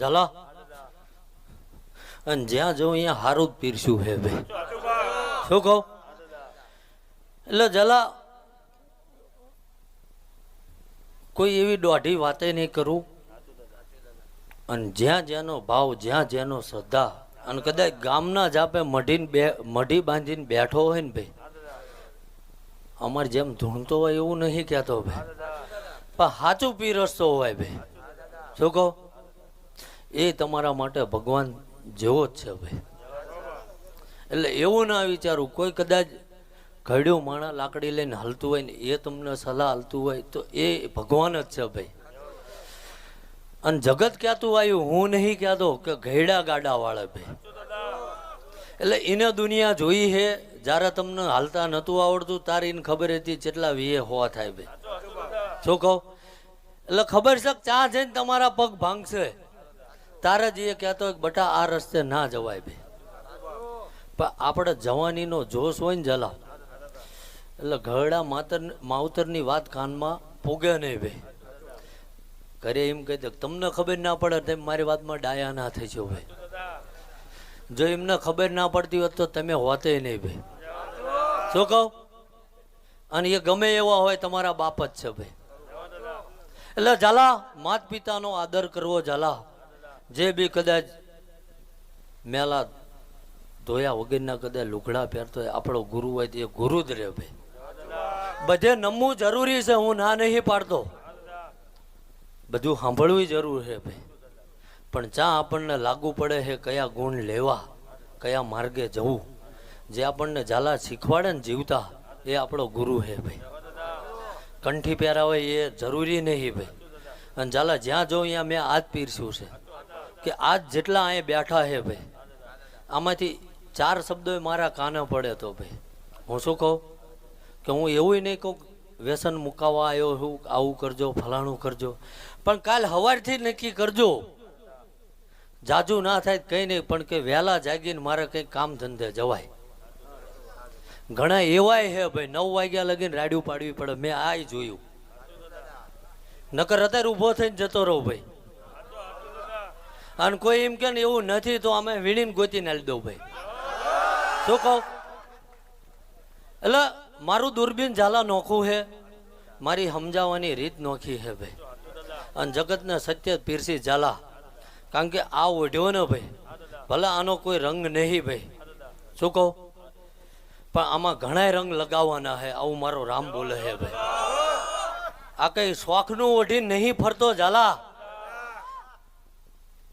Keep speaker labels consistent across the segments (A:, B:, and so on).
A: ઝાલા. અને જ્યાં જવું અહીંયા હારું જ પીરસ્યું હે ભાઈ શું કહું? એટલે જલા કોઈ એવી દોઢી વાતે નહીં કરું. અને જ્યાં જ્યાંનો ભાવ, જ્યાં જ્યાંનો શ્રદ્ધા, અને કદાચ ગામના જ આપે મઢીને બે, મઢી બાંધીને બેઠો હોય ને ભાઈ અમારે જેમ ધૂણતો હોય એવું નહીં કહેતો ભાઈ પણ સાચું પીરસતો હોય ભાઈ શું કહો? એ તમારા માટે ભગવાન જેવો જ છે ભાઈ. એટલે એવું ના વિચારું, કોઈ કદાચ ઘડ્યું માણા લાકડી લઈને હાલતું હોય ને એ તમને સલાહ હાલતું હોય તો એ ભગવાન જ છે ભાઈ. અને જગત ક્યાંતું આવ્યું, હું નહીં કહેતો કે ઘેડા ગાડા વાળે ભાઈ. એટલે એને દુનિયા જોઈ હે, જ્યારે તમને હાલતા નહોતું આવડતું, તારી એને ખબર હતી જેટલા વીએ હોવા થાય ભાઈ. શું કહું? એટલે ખબર છે ચા જઈને તમારા પગ ભાંગશે. તારે જ એ કહેતો બટા આ રસ્તે ના જવાય ભાઈ પણ આપણે જવાનીનો જોશ હોય ને જલા, એટલે ઘરડા માતર માવતરની વાત કાનમાં પૂગે નહીં ભાઈ ઘરે એમ કહી દે તમને ખબર ના પડે તેમ મારી વાતમાં ડાયા ના થઈ જવું ભાઈ જો એમને ખબર ના પડતી હોત તો તમે હોતે નહીં ભાઈ શું કહું? અને એ ગમે એવા હોય તમારા બાપ જ છે ભાઈ એટલે ઝાલા માત પિતાનો આદર કરવો ઝાલા જે બી કદાચ મેલા ધોયા વગરના કદાચ લુગડા પહેરતો હોય, આપણો ગુરુ હોય તો એ ગુરુ જ રહે ભાઈ. બધે નમવું જરૂરી છે, હું ના નહીં પાડતો. બધું સાંભળવું જરૂર છે ભાઈ. પણ જ્યાં આપણને લાગુ પડે છે કયા ગુણ લેવા, કયા માર્ગે જવું, જે આપણને ઝાલા શીખવાડે ને જીવતા, એ આપણો ગુરુ છે ભાઈ. કંઠી પહેરાવે એ જરૂરી નહીં ભાઈ. અને ઝાલા જ્યાં જોઉં ત્યાં મેં આજ પીરસ્યું છે. કે આજ જેટલા અહીં બેઠા છે ભાઈ, આમાંથી ચાર શબ્દો મારા કાને પડે તો ભાઈ. હું શું કહું? કે હું એવું નહીં કહું, વ્યસન મુકાવવા આવ્યો છું, આવું કરજો, ફલાણું કરજો. પણ કાલ સવારથી નક્કી કરજો. જાજુ ના થાય કંઈ નહીં, પણ કે વહેલા જાગીને મારે કંઈક કામ ધંધે જવાય. ઘણા એવાય હે ભાઈ, નવ વાગ્યા લગીને રાડ્યું પાડવી પડે. મેં આ જોયું. નકર અત્યારે ઊભો થઈને જતો રહું ભાઈ. અને કોઈ એમ કે ને એવું નથી તો અમે વીણીને ગોતીને આલી દઉં ભાઈ. શું કહું? એટલે મારું દૂરબીન ઝાલા નોખું છે મારી સમજાવવાની રીત નોખી છે ભાઈ. અને જગતને સત્ય પીરસી ઝાલા. કારણ કે આ ઓઢ્યો ને ભાઈ, ભલે આનો કોઈ રંગ નહીં ભાઈ. શું કહું? પણ આમાં ઘણાય રંગ લગાવવાના છે આવું મારો રામ બોલે છે ભાઈ. આ કઈ શોખનું ઓઢી નહીં ફરતો ઝાલા.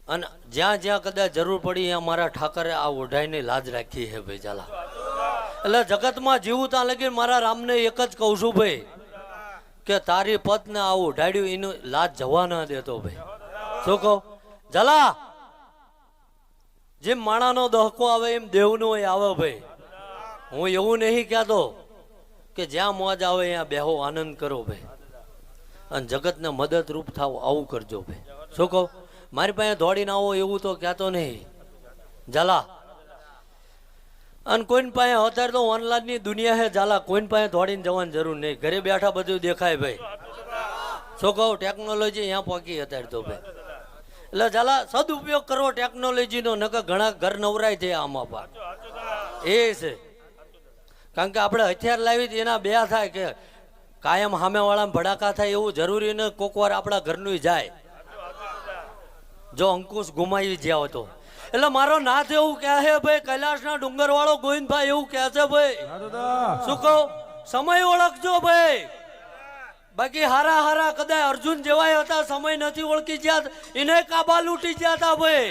A: અને જ્યાં જ્યાં કદાચ જરૂર પડી ત્યાં મારા ઠાકરે આ ઓઢાઈને લાજ રાખી છે ભાઈ ચાલા એટલે જગતમાં જીવું ત્યાં લગી મારા રામને એક જ કહું છું ભાઈ, કે તારી પતને આવું ઢાડ્યું એનું લાજ જવા ના દેતો ભાઈ. શું કહો? જલા, જેમ માણાનો દહકો આવે એમ દેવનો એ આવે ભાઈ. હું એવું નહીં કહેતો કે જ્યાં મોજ આવે ત્યાં બેહો આનંદ કરો ભાઈ. અને જગતને મદદરૂપ થાવ આવું કરજો ભાઈ. શું કહું? મારી પાસે દોડીને આવો એવું તો કહેતો નહીં. જલા અને કોઈની પાસે અત્યારે તો ઓનલાઈનની દુનિયા છે, ઝાલા. કોઈની પાસે દોડીને જવાની જરૂર નહીં. ઘરે બેઠા બધું દેખાય ભાઈ. શું ટેકનોલોજી અહીંયા પહોંચી અત્યારે તો ભાઈ. એટલે ઝાલા, સદુપયોગ કરવો ટેકનોલોજીનો, નકર ઘણા ઘર નવરાય છે આમાં પણ એ છે. કારણ કે આપણે હથિયાર લાવી એના બે થાય કે કાયમ સામેવાળામાં ભડાકા થાય એવું જરૂરી ને કોક વાર આપણા ઘરનું જાય. જો અંકુશ ગુમાવી જ્યાં હતો એટલે મારો નાથ એવું કહે છે ભાઈ કૈલાશના ડુંગર વાળો ગોવિંદભાઈ એવું કહે છે ભાઈ. શું કહું? સમય ઓળખજો ભાઈ. બાકી હારા હારા કદાચ અર્જુન જેવાય હતા સમય નથી ઓળખી ગયા એને કાબા લૂંટી ગયા હતા ભાઈ.